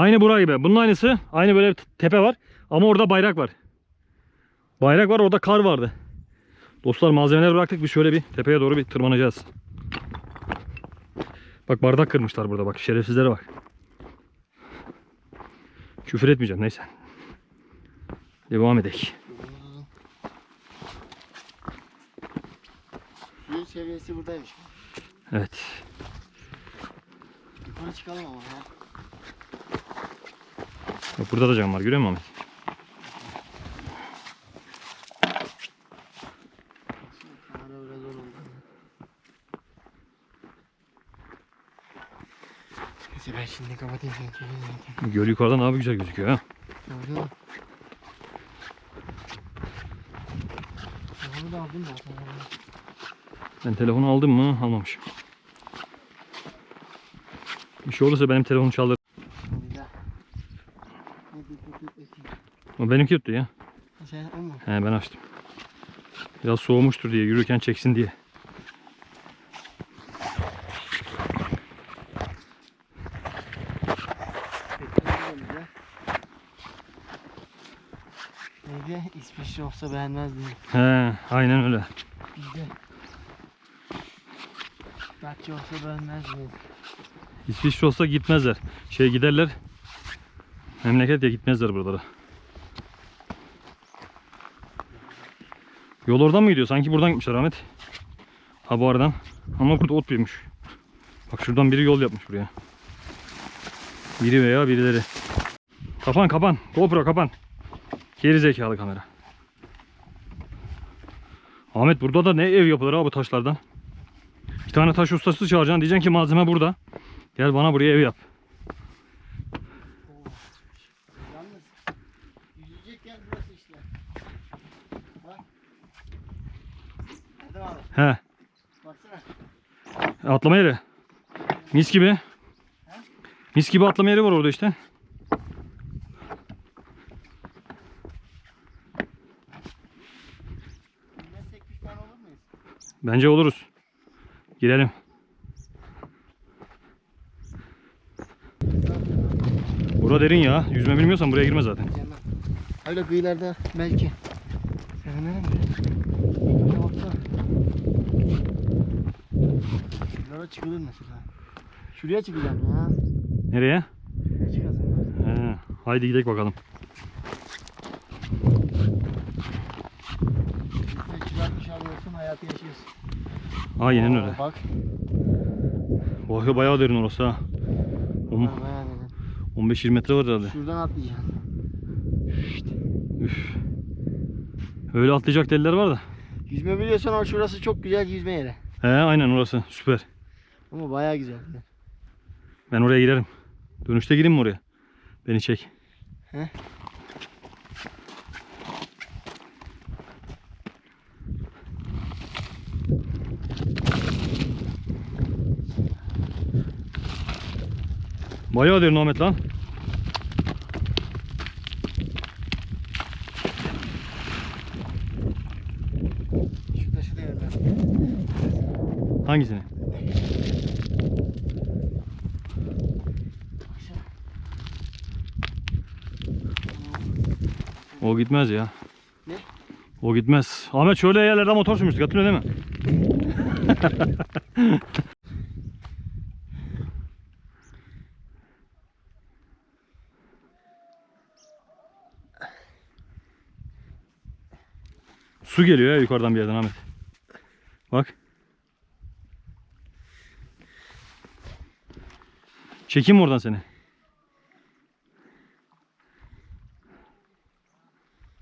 Aynı burayı gibi. Bunun aynısı. Aynı böyle bir tepe var. Ama orada bayrak var. Bayrak var orada kar vardı. Dostlar malzemeler bıraktık. Biz şöyle bir tepeye doğru bir tırmanacağız. Bak bardak kırmışlar burada bak. Şerefsizlere bak. Küfür etmeyeceğim neyse. Devam edelim. Suyun seviyesi buradaymış. Evet. Yukarı çıkalım ama ya. Bak burada da cam var görüyor musun Ahmet? Neyse ben şimdi kapatayım sen çekin zaten. Göl yukarıdan abi güzel gözüküyor ha. Gördün mü? Onu da aldım sana. Ben telefonu aldım mı? Almamışım. Bir şey olursa benim telefonu çaldır. Bir daha. Ne bir bir bir bakayım. Benimki tuttu ya. O mu? He ben açtım. Biraz soğumuştur diye yürürken çeksin diye. Bekleyelim bir de. Neydi? İsviçre olsa beğenmezdim. He aynen öyle. Bizde. Datça olsa beğenmezdim. İsviçre olsa gitmezler. Şey giderler. Memleket ya gitmezler buralara. Yol oradan mı gidiyor? Sanki buradan gitmişler Ahmet. Ha bu aradan. Ama burada ot büyümüş. Bak şuradan biri yol yapmış buraya. Biri veya birileri. Kapan kapan. GoPro kapan. Geri zekalı kamera. Ahmet burada da ne ev yapılır abi taşlardan. Bir tane taş ustası çağıracaksın. Diyeceksin ki malzeme burada. Gel bana buraya ev yap. Yalnız yüzecek yer burası işte. Bak. Nerede Baksana abi. He. Baksana. Atlama yeri. Mis gibi. Mis gibi atlama yeri var orada işte. Bence oluruz. Girelim. Bura derin ya. Yüzme bilmiyorsan buraya girme zaten. Öyle kıyılarda belki. Sevinelim mi? Baksana. Şuralara çıkılır mesela. Şuraya çıkacağım ya. Nereye? Şuraya çıkacağım. He. Haydi gidelim bakalım. Hayatı yaşıyorsun. Aynen Aa, öyle. Bak. Vay bayağı derin orası ha. On- bayağı dedim. 15-20 metre var herhalde. Şuradan atlayacaksın. Üf. Öyle atlayacak deliler var da. Yüzme biliyorsan ama şurası çok güzel yüzme yeri. He aynen orası. Süper. Ama bayağı güzel. Ben oraya girerim. Dönüşte gireyim mi oraya? Beni çek. He? Bayağı derin Ahmet lan. Şu taşı da yerler. Hangisini? O gitmez ya. Ne? O gitmez. Ahmet şöyle yerlerde motor sürmüştük hatırlıyor değil mi? Su geliyor ya yukarıdan bir yerden Ahmet. Bak. Çekeyim mi oradan seni?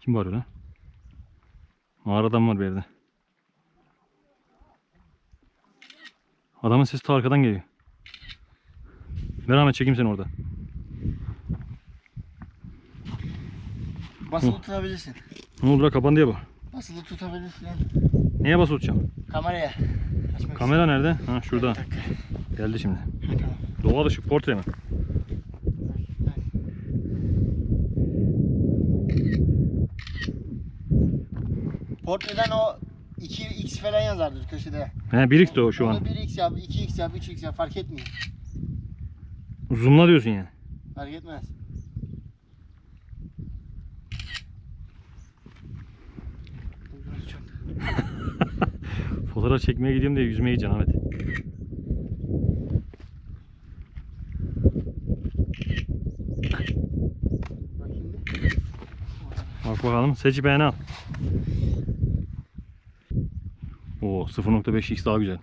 Kim var lan? Mağaradan var bir yerde. Adamın sesi ta arkadan geliyor. Ver Ahmet çekeyim seni orada. Basılı Hı. tutabilirsin. Ne oldu la kapandı ya bu. Basılı tutabilirsin. Neye basılı tutacağım? Kameraya. Açmak Kamera nerede? Ha şurada. Geldi şimdi. Doğa dışı portre mi? Portreden o 2x falan yazardı köşede. He 1x de o şu Onu an. 1x yap, 2x yap, 3x yap fark etmiyor. Zoomla diyorsun yani. Fark etmez. Fotoğraf çekmeye gidiyorum diye yüzmeye gideceksin Ahmet. Bak bakalım. Seç beğeni al. Oo 0.5x daha güzel.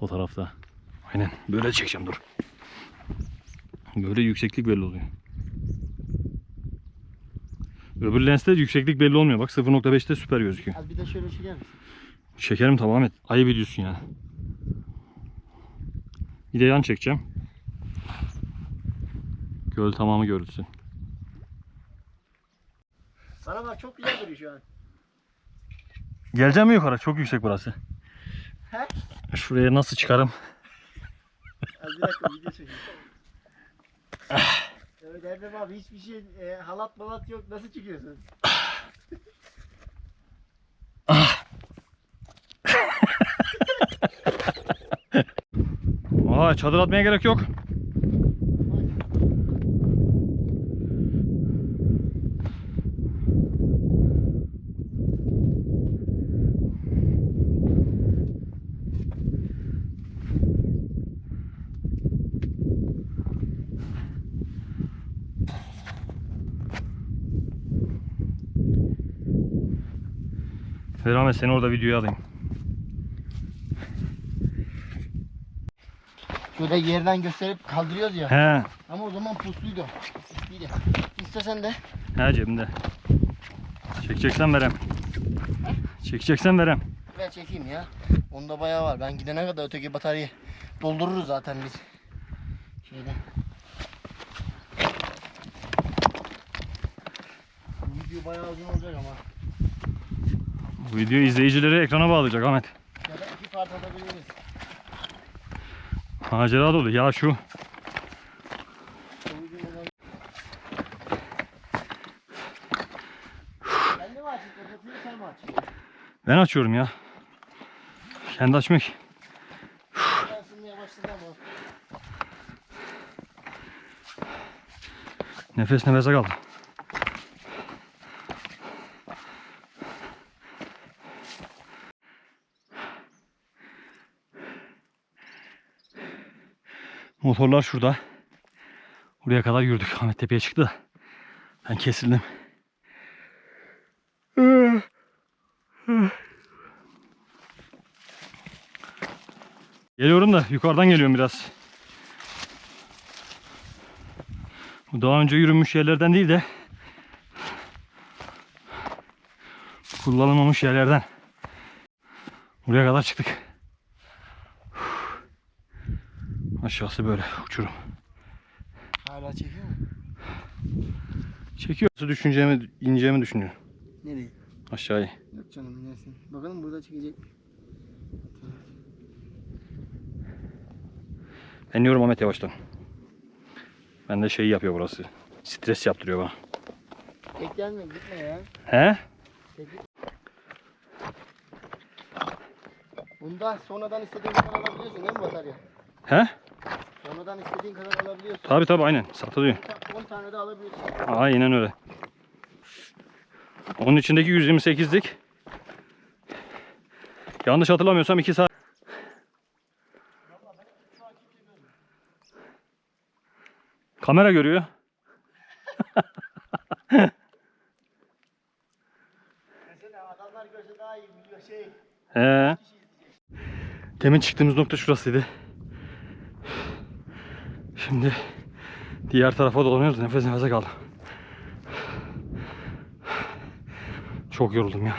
Fotoğrafta. Aynen. Böyle çekeceğim dur. Böyle yükseklik belli oluyor. Öbür lenste yükseklik belli olmuyor. Bak 0.5'te süper gözüküyor. Az bir de şöyle çeker misin? Şekerim tamam et. Ayıp ediyorsun yani. Bir de yan çekeceğim. Göl tamamı görülsün. Bak çok güzel duruyor şu an. Geleceğim mi yukarı? Çok yüksek burası. He? Şuraya nasıl çıkarım? Az bir dakika video çekeyim. evet Erdem abi hiçbir şey e, halat malat yok nasıl çıkıyorsun? Aa çadır atmaya gerek yok. Ahmet seni orada videoya alayım. Şöyle yerden gösterip kaldırıyoruz ya. He. Ama o zaman pusluydu. Sisliydi. İstesen de He cebimde. Çekeceksen verem. Çekeceksen verem. ver çekeyim ya. Onda bayağı var. Ben gidene kadar öteki bataryayı doldururuz zaten biz. Bu video bayağı uzun olacak ama. Bu video izleyicileri ekrana bağlayacak Ahmet. Ya da iki part atabiliriz. Macera dolu. Ya şu Ben açıyorum ya. Kendi açmak. Nefes nefese kaldım. Motorlar şurada. Buraya kadar yürüdük. Ahmet Tepe'ye çıktı da. Ben kesildim. Geliyorum da yukarıdan geliyorum biraz. Bu daha önce yürünmüş yerlerden değil de kullanılmamış yerlerden. Buraya kadar çıktık. Aşağısı böyle uçurum. Hala çekiyor mu? Çekiyor. Nasıl düşüneceğimi, ineceğimi düşünüyorum. Nereye? Aşağıya. Yok canım inersin. Bakalım burada çekecek mi? Ben iniyorum Ahmet yavaştan. Ben de şey yapıyor burası. Stres yaptırıyor bana. Tek gelme gitme ya. He? Tek gitme. Bunda sonradan istediğin kadar alabiliyorsun değil mi batarya? He? Sonradan istediğin kadar alabiliyorsun. Tabi tabi aynen satılıyor. 10 tane de alabiliyorsun. Aynen öyle. Onun içindeki 128'lik. Yanlış hatırlamıyorsam 2 saat. Kamera görüyor. Mesela adamlar görse daha iyi biliyor şey. He. Demin çıktığımız nokta şurasıydı. Şimdi diğer tarafa dolanıyoruz. Nefes nefese kaldım. Çok yoruldum ya.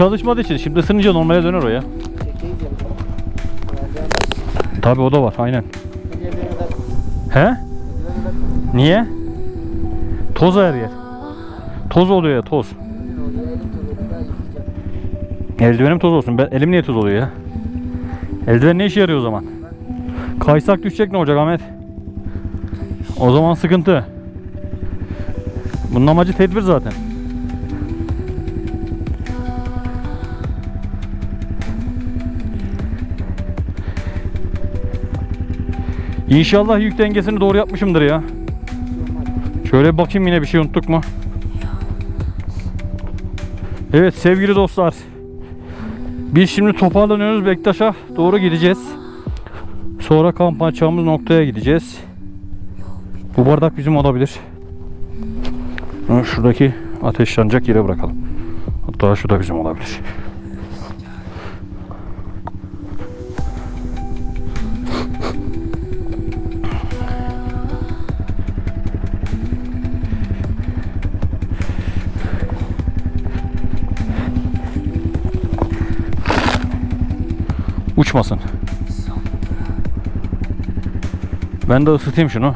Çalışmadığı için şimdi ısınınca normale döner o ya. Tabi o da var aynen. He? Niye? Toz her yer. Toz oluyor ya toz. Eldivenim toz olsun. Ben, elim niye toz oluyor ya? Eldiven ne işe yarıyor o zaman? Kaysak düşecek ne olacak Ahmet? O zaman sıkıntı. Bunun amacı tedbir zaten. İnşallah yük dengesini doğru yapmışımdır ya. Şöyle bakayım yine bir şey unuttuk mu? Evet sevgili dostlar. Biz şimdi toparlanıyoruz Bektaş'a doğru gideceğiz. Sonra kamp açacağımız noktaya gideceğiz. Bu bardak bizim olabilir. Şuradaki ateşlenecek yere bırakalım. Hatta şu da bizim olabilir. Uçmasın. Ben de ısıtayım şunu.